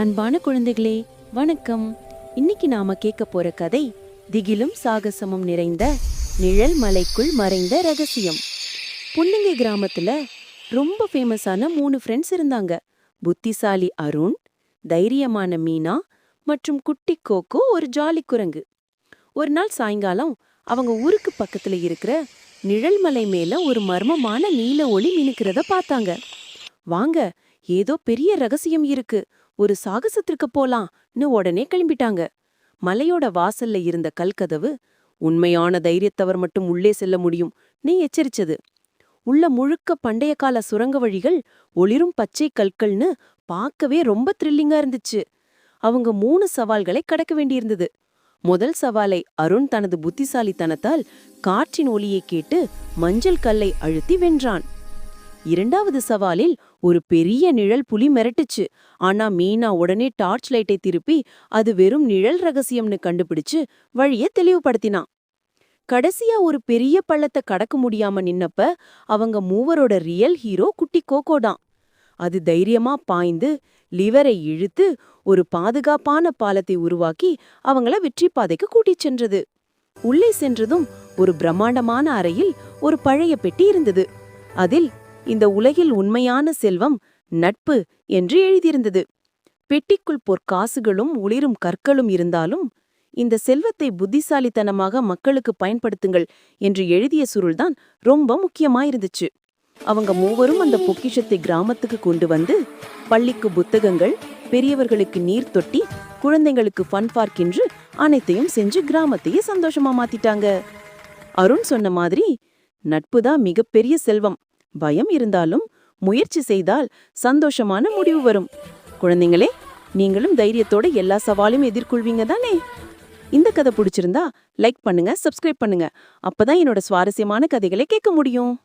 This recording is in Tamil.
அன்பான குழந்தைகளே வணக்கம். இன்னைக்கு நாம கேட்க போற கதை திகிலும் சாகசமும் நிறைந்த நிழல் மலைக்குள் மறைந்த ரகசியம். புன்னங்கை கிராமத்துல ரொம்ப ஃபேமஸான மூணு ஃப்ரெண்ட்ஸ் இருந்தாங்க. புத்திசாலி அருண் தைரியமான மீனா மற்றும் குட்டி கோக்கோ ஒரு ஜாலி குரங்கு. ஒரு நாள் சாயங்காலம் அவங்க ஊருக்கு பக்கத்துல இருக்கிற நிழல் மலை மேல ஒரு மர்மமான நீல ஒளி மினுக்கிறத பார்த்தாங்க. வாங்க ஏதோ பெரிய ரகசியம் இருக்கு. ஒரு சாகசத்திற்கு போலாம்னு உடனே கிளம்பிட்டாங்க. மலையோட வாசல்ல இருந்த கல்கதவு உண்மையான தைரியத்தவர் மட்டும் உள்ளே செல்ல முடியும் நீ எச்சரிச்சது. உள்ள முழுக்க பண்டைய கால சுரங்க வழிகள் ஒளிரும் பச்சை கற்கள்னு பார்க்கவே ரொம்ப த்ரில்லிங்கா இருந்துச்சு. அவங்க மூணு சவால்களை கடக்க வேண்டியிருந்தது. முதல் சவாலை அருண் தனது புத்திசாலித்தனத்தால் காற்றின் ஒலியை கேட்டு மஞ்சள் கல்லை அழுத்தி வென்றான். இரண்டாவது சவாலில் ஒரு பெரிய நிழல் புலி மிரட்டுச்சு. ஆனா மீனா உடனே டார்ச் லைட்டை திருப்பி அது வெறும் நிழல் ரகசியம்னு கண்டுபிடிச்சு வழிய தெளிவுபடுத்தினான் கடைசியா ஒரு பெரிய பள்ளத்தை கடக்க முடியாம நின்னப்ப அவங்க மூவரோட ரியல் ஹீரோ குட்டி கோகோதான் அது தைரியமா பாய்ந்து லிவரை இழுத்து ஒரு பாதுகாப்பான பாலத்தை உருவாக்கி அவங்கள வெற்றி பாதைக்கு கூட்டிச் சென்றது. உள்ளே சென்றதும் ஒரு பிரம்மாண்டமான அறையில் ஒரு பழைய பெட்டி இருந்தது. அதில் இந்த உலகில் உண்மையான செல்வம் நட்பு என்று எழுதியிருந்தது. பெட்டிக்குள் பொற்காசுகளும் ஒளிரும் கற்களும் இருந்தாலும் இந்த செல்வத்தை புத்திசாலித்தனமாக மக்களுக்கு பயன்படுத்துங்கள் என்று எழுதிய சுருள்தான் ரொம்ப முக்கியமாயிருந்துச்சு. அவங்க மூவரும் அந்த பொக்கிஷத்தை கிராமத்துக்கு கொண்டு வந்து பள்ளிக்கு புத்தகங்கள் பெரியவர்களுக்கு நீர் தொட்டி குழந்தைங்களுக்கு ஃபன் பார்க் என்று அனைத்தையும் செஞ்சு கிராமத்தையே சந்தோஷமா மாத்திட்டாங்க. அருண் சொன்ன மாதிரி நட்பு தான் மிகப்பெரிய செல்வம். பயம் இருந்தாலும் முயற்சி செய்தால் சந்தோஷமான முடிவு வரும். குழந்தைங்களே நீங்களும் தைரியத்தோட எல்லா சவாலையும் எதிர்கொள்வீங்க தானே? இந்த கதை பிடிச்சிருந்தா லைக் பண்ணுங்க சப்ஸ்கிரைப் பண்ணுங்க. அப்பதான் என்னோட சுவாரஸ்யமான கதைகளை கேட்க முடியும்.